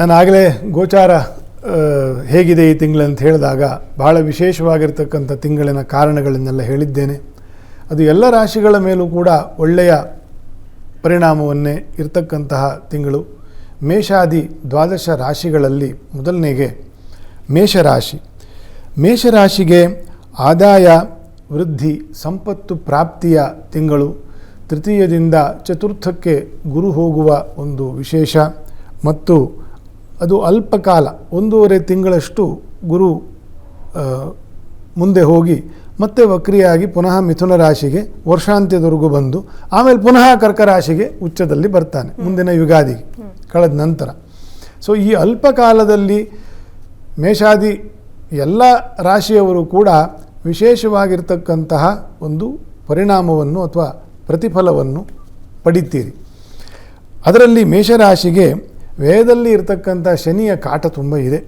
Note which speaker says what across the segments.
Speaker 1: ನಾನು ಆಗಲೇ ಗೋಚಾರ ಹೇಗಿದೆ ಈ ತಿಂಗಳಂತ ಹೇಳಿದಾಗ ಬಹಳ ವಿಶೇಷವಾಗಿರ್ತಕ್ಕಂಥ ತಿಂಗಳಿನ ಕಾರಣಗಳನ್ನೆಲ್ಲ ಹೇಳಿದ್ದೇನೆ. ಅದು ಎಲ್ಲ ರಾಶಿಗಳ ಮೇಲೂ ಕೂಡ ಒಳ್ಳೆಯ ಪರಿಣಾಮವನ್ನೇ ಇರತಕ್ಕಂತಹ ತಿಂಗಳು. ಮೇಷಾದಿ ದ್ವಾದಶ ರಾಶಿಗಳಲ್ಲಿ ಮೊದಲನೆಗೆ ಮೇಷರಾಶಿ. ಮೇಷರಾಶಿಗೆ ಆದಾಯ, ವೃದ್ಧಿ, ಸಂಪತ್ತು ಪ್ರಾಪ್ತಿಯ ತಿಂಗಳು. ತೃತೀಯದಿಂದ ಚತುರ್ಥಕ್ಕೆ ಗುರು ಹೋಗುವ ಒಂದು ವಿಶೇಷ. ಮತ್ತು ಅದು ಅಲ್ಪಕಾಲ ಒಂದೂವರೆ ತಿಂಗಳಷ್ಟು ಗುರು ಮುಂದೆ ಹೋಗಿ ಮತ್ತೆ ವಕ್ರಿಯಾಗಿ ಪುನಃ ಮಿಥುನ ರಾಶಿಗೆ ವರ್ಷಾಂತ್ಯದವರೆಗೂ ಬಂದು ಆಮೇಲೆ ಪುನಃ ಕರ್ಕ ರಾಶಿಗೆ ಉಚ್ಚದಲ್ಲಿ ಬರ್ತಾನೆ ಮುಂದಿನ ಯುಗಾದಿಗೆ ಕಳೆದ ನಂತರ. ಸೊ ಈ ಅಲ್ಪಕಾಲದಲ್ಲಿ ಮೇಷಾದಿ ಎಲ್ಲ ರಾಶಿಯವರು ಕೂಡ ವಿಶೇಷವಾಗಿರ್ತಕ್ಕಂತಹ ಒಂದು ಪರಿಣಾಮವನ್ನು ಅಥವಾ ಪ್ರತಿಫಲವನ್ನು ಪಡಿತೀರಿ. ಅದರಲ್ಲಿ ಮೇಷರಾಶಿಗೆ ವೇದದಲ್ಲಿ ಇರತಕ್ಕಂಥ ಶನಿಯ ಕಾಟ ತುಂಬ ಇದೆ.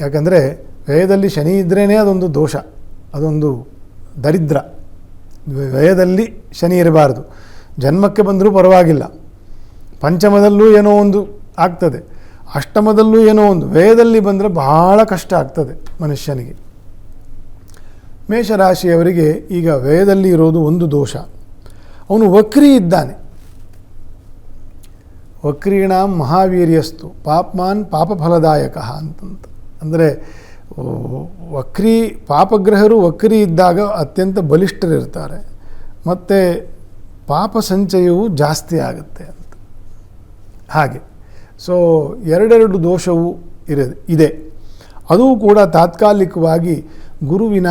Speaker 1: ಯಾಕಂದರೆ ವೇದದಲ್ಲಿ ಶನಿ ಇದ್ರೇ ಅದೊಂದು ದೋಷ, ಅದೊಂದು ದರಿದ್ರ. ವ್ಯಯದಲ್ಲಿ ಶನಿ ಇರಬಾರ್ದು. ಜನ್ಮಕ್ಕೆ ಬಂದರೂ ಪರವಾಗಿಲ್ಲ. ಪಂಚಮದಲ್ಲೂ ಏನೋ ಒಂದು ಆಗ್ತದೆ. ಅಷ್ಟಮದಲ್ಲೂ ಏನೋ ಒಂದು. ವ್ಯಯದಲ್ಲಿ ಬಂದರೆ ಬಹಳ ಕಷ್ಟ ಆಗ್ತದೆ ಮನುಷ್ಯನಿಗೆ. ಮೇಷರಾಶಿಯವರಿಗೆ ಈಗ ವ್ಯಯದಲ್ಲಿ ಇರೋದು ಒಂದು ದೋಷ. ಅವನು ವಕ್ರಿ ಇದ್ದಾನೆ. ವಕ್ರೀಣಾಂ ಮಹಾವೀರ್ಯಸ್ತು, ಪಾಪ್ಮಾನ್ ಪಾಪಫಲದಾಯಕ ಅಂತಂತ. ಅಂದರೆ ವಕ್ರಿ, ಪಾಪಗ್ರಹರು ವಕ್ರಿ ಇದ್ದಾಗ ಅತ್ಯಂತ ಬಲಿಷ್ಠರಿರ್ತಾರೆ. ಮತ್ತು ಪಾಪ ಸಂಚಯವು ಜಾಸ್ತಿ ಆಗುತ್ತೆ ಅಂತ. ಹಾಗೆ. ಸೊ, ಎರಡೆರಡು ದೋಷವು ಇರ, ಇದೆ. ಅದು ಕೂಡ ತಾತ್ಕಾಲಿಕವಾಗಿ ಗುರುವಿನ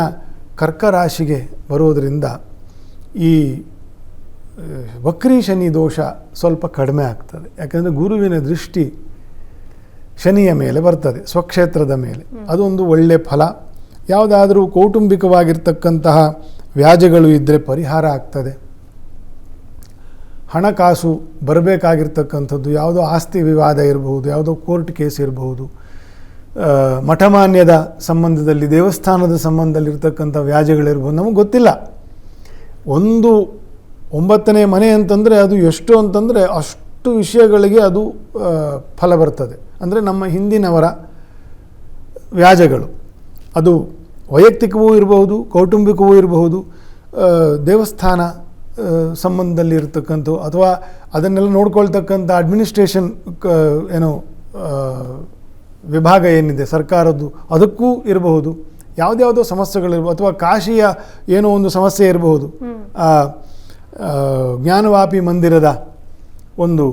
Speaker 1: ಕರ್ಕರಾಶಿಗೆ ಬರೋದರಿಂದ ಈ ವಕ್ರಿ ಶನಿ ದೋಷ ಸ್ವಲ್ಪ ಕಡಿಮೆ ಆಗ್ತದೆ. ಯಾಕಂದರೆ ಗುರುವಿನ ದೃಷ್ಟಿ ಶನಿಯ ಮೇಲೆ ಬರ್ತದೆ ಸ್ವಕ್ಷೇತ್ರದ ಮೇಲೆ. ಅದೊಂದು ಒಳ್ಳೆಯ ಫಲ. ಯಾವುದಾದರೂ ಕೌಟುಂಬಿಕವಾಗಿರ್ತಕ್ಕಂತಹ ವ್ಯಾಜ್ಯಗಳು ಇದ್ದರೆ ಪರಿಹಾರ ಆಗ್ತದೆ. ಹಣಕಾಸು ಬರಬೇಕಾಗಿರ್ತಕ್ಕಂಥದ್ದು ಯಾವುದೋ ಆಸ್ತಿ ವಿವಾದ ಇರಬಹುದು ಯಾವುದೋ ಕೋರ್ಟ್ ಕೇಸ್ ಇರಬಹುದು. ಮಠಮಾನ್ಯದ ಸಂಬಂಧದಲ್ಲಿ ದೇವಸ್ಥಾನದ ಸಂಬಂಧದಲ್ಲಿರ್ತಕ್ಕಂಥ ವ್ಯಾಜ್ಯಗಳಿರ್ಬೋದು ನಮಗೆ ಗೊತ್ತಿಲ್ಲ. ಒಂದು ಒಂಬತ್ತನೇ ಮನೆ ಅಂತಂದರೆ ಅದು ಎಷ್ಟು ಅಂತಂದರೆ ಅಷ್ಟು ವಿಷಯಗಳಿಗೆ ಅದು ಫಲ ಬರ್ತದೆ. ಅಂದರೆ ನಮ್ಮ ಹಿಂದಿನವರ ವ್ಯಾಜಗಳು. ಅದು ವೈಯಕ್ತಿಕವೂ ಇರಬಹುದು ಕೌಟುಂಬಿಕವೂ ಇರಬಹುದು ದೇವಸ್ಥಾನ ಸಂಬಂಧದಲ್ಲಿ ಇರತಕ್ಕಂಥ ಅಥವಾ ಅದನ್ನೆಲ್ಲ ನೋಡ್ಕೊಳ್ತಕ್ಕಂಥ ಅಡ್ಮಿನಿಸ್ಟ್ರೇಷನ್ ಕ ಏನು ವಿಭಾಗ ಏನಿದೆ ಸರ್ಕಾರದ್ದು ಅದಕ್ಕೂ ಇರಬಹುದು. ಯಾವುದ್ಯಾವುದೋ ಸಮಸ್ಯೆಗಳಿರ್ಬೋದು ಅಥವಾ ಕಾಶಿಯ ಏನೋ ಒಂದು ಸಮಸ್ಯೆ ಇರಬಹುದು. ಜ್ಞಾನವಾಪಿ ಮಂದಿರದ ಒಂದು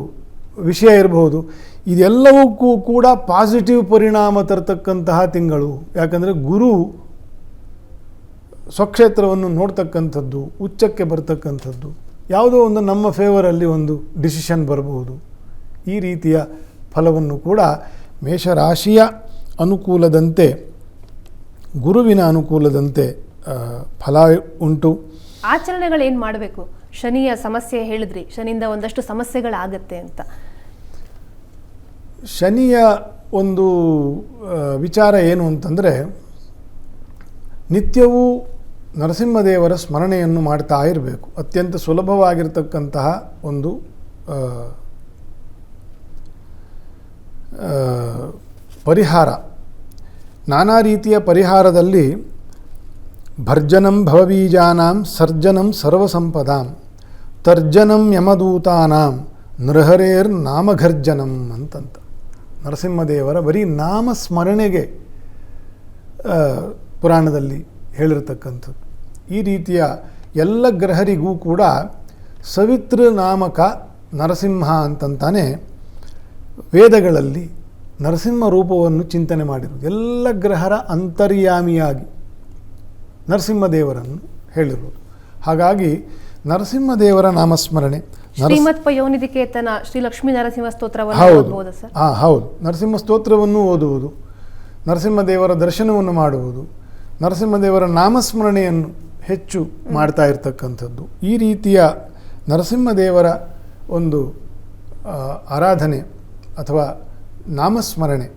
Speaker 1: ವಿಷಯ ಇರಬಹುದು. ಇದೆಲ್ಲವಕ್ಕೂ ಕೂಡ ಪಾಸಿಟಿವ್ ಪರಿಣಾಮ ತರತಕ್ಕಂತಹ ತಿಂಗಳು. ಯಾಕಂದರೆ ಗುರು ಸ್ವಕ್ಷೇತ್ರವನ್ನು ನೋಡ್ತಕ್ಕಂಥದ್ದು, ಉಚ್ಚಕ್ಕೆ ಬರ್ತಕ್ಕಂಥದ್ದು. ಯಾವುದೋ ಒಂದು ನಮ್ಮ ಫೇವರಲ್ಲಿ ಒಂದು ಡಿಸಿಷನ್ ಬರಬಹುದು. ಈ ರೀತಿಯ ಫಲವನ್ನು ಕೂಡ ಮೇಷರಾಶಿಯ ಅನುಕೂಲದಂತೆ, ಗುರುವಿನ ಅನುಕೂಲದಂತೆ ಫಲ ಉಂಟು.
Speaker 2: ಆಚರಣೆಗಳು ಏನು ಮಾಡಬೇಕು? ಶನಿಯ ಸಮಸ್ಯೆ ಹೇಳಿದ್ರಿ, ಶನಿಯಿಂದ ಒಂದಷ್ಟು ಸಮಸ್ಯೆಗಳಾಗತ್ತೆ ಅಂತ.
Speaker 1: ಶನಿಯ ಒಂದು ವಿಚಾರ ಏನು ಅಂತಂದರೆ, ನಿತ್ಯವೂ ನರಸಿಂಹದೇವರ ಸ್ಮರಣೆಯನ್ನು ಮಾಡ್ತಾ ಇರಬೇಕು. ಅತ್ಯಂತ ಸುಲಭವಾಗಿರ್ತಕ್ಕಂತಹ ಒಂದು ಪರಿಹಾರ. ನಾನಾ ರೀತಿಯ ಪರಿಹಾರದಲ್ಲಿ ಭರ್ಜನಂ ಭವಬೀಜಾನಾಂ ಸರ್ಜನಂ ಸರ್ವಸಂಪದಾಂ. ತರ್ಜನಂ ಯಮದೂತಾನಾಂ ನೃಹರೇರ್ ನಾಮಘರ್ಜನಂ ಅಂತಂತ. ನರಸಿಂಹದೇವರ ಬರೀ ನಾಮಸ್ಮರಣೆಗೆ ಸ್ಮರಣೆಗೆ ಪುರಾಣದಲ್ಲಿ ಹೇಳಿರ್ತಕ್ಕಂಥದ್ದು. ಈ ರೀತಿಯ ಎಲ್ಲ ಗ್ರಹರಿಗೂ ಕೂಡ ಸವಿತೃ ನಾಮಕ ನರಸಿಂಹ ಅಂತಂತಾನೆ ವೇದಗಳಲ್ಲಿ ನರಸಿಂಹ ರೂಪವನ್ನು ಚಿಂತನೆ ಮಾಡಿರುವುದು ಎಲ್ಲ ಗ್ರಹರ ಅಂತರ್ಯಾಮಿಯಾಗಿ ನರಸಿಂಹದೇವರನ್ನು ಹೇಳಿರುವುದು ಹಾಗಾಗಿ ನರಸಿಂಹದೇವರ ನಾಮಸ್ಮರಣೆ.
Speaker 2: ಶ್ರೀಮತ್ ಪಯೋನಿಧಿಕೇತನ ಶ್ರೀ ಲಕ್ಷ್ಮೀ ನರಸಿಂಹ ಸ್ತೋತ್ರವನ್ನು ಸರ್?
Speaker 1: ಹಾಂ ಹೌದು. ನರಸಿಂಹ ಸ್ತೋತ್ರವನ್ನು ಓದುವುದು ನರಸಿಂಹದೇವರ ದರ್ಶನವನ್ನು ಮಾಡುವುದು ನರಸಿಂಹದೇವರ ನಾಮಸ್ಮರಣೆಯನ್ನು ಹೆಚ್ಚು ಮಾಡ್ತಾ ಇರತಕ್ಕಂಥದ್ದು. ಈ ರೀತಿಯ ನರಸಿಂಹದೇವರ ಒಂದು ಆರಾಧನೆ ಅಥವಾ ನಾಮಸ್ಮರಣೆ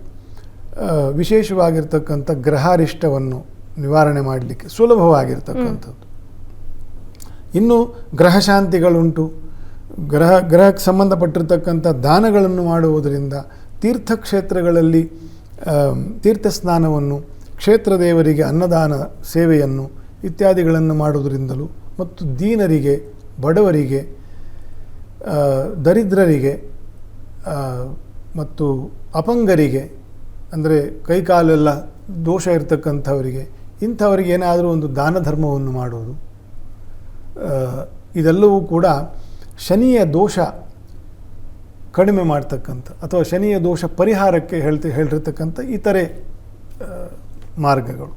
Speaker 1: ವಿಶೇಷವಾಗಿರ್ತಕ್ಕಂಥ ಗ್ರಹಾರಿಷ್ಟವನ್ನು ನಿವಾರಣೆ ಮಾಡಲಿಕ್ಕೆ ಸುಲಭವಾಗಿರ್ತಕ್ಕಂಥದ್ದು. ಇನ್ನು ಗ್ರಹ ಶಾಂತಿಗಳುಂಟು. ಗ್ರಹ, ಗ್ರಹಕ್ಕೆ ಸಂಬಂಧಪಟ್ಟಿರ್ತಕ್ಕಂಥ ದಾನಗಳನ್ನು ಮಾಡುವುದರಿಂದ ತೀರ್ಥಕ್ಷೇತ್ರಗಳಲ್ಲಿ ತೀರ್ಥ ಸ್ನಾನವನ್ನು ಕ್ಷೇತ್ರ ದೇವರಿಗೆ ಅನ್ನದಾನ ಸೇವೆಯನ್ನು ಇತ್ಯಾದಿಗಳನ್ನು ಮಾಡುವುದರಿಂದಲೂ ಮತ್ತು ದೀನರಿಗೆ, ಬಡವರಿಗೆ ದರಿದ್ರರಿಗೆ ಮತ್ತು ಅಪಂಗರಿಗೆ, ಅಂದರೆ ಕೈಕಾಲೆಲ್ಲ ದೋಷ ಇರತಕ್ಕಂಥವರಿಗೆ ಇಂಥವರಿಗೆ ಏನಾದರೂ ಒಂದು ದಾನ ಧರ್ಮವನ್ನು ಮಾಡುವುದು. ಇದೆಲ್ಲವೂ ಕೂಡ ಶನಿಯ ದೋಷ ಕಡಿಮೆ ಮಾಡ್ತಕ್ಕಂಥ ಅಥವಾ ಶನಿಯ ದೋಷ ಪರಿಹಾರಕ್ಕೆ ಹೇಳ್ತಿ ಹೇಳಿರ್ತಕ್ಕಂಥ ಇತರೆ ಮಾರ್ಗಗಳು.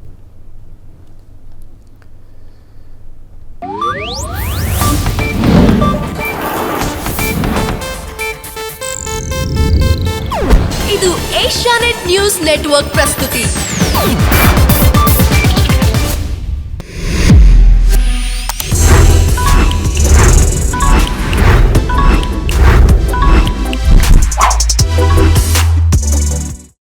Speaker 3: ಇದು ಏಷ್ಯಾನೆಟ್ ನ್ಯೂಸ್ ನೆಟ್ವರ್ಕ್ ಪ್ರಸ್ತುತಿ.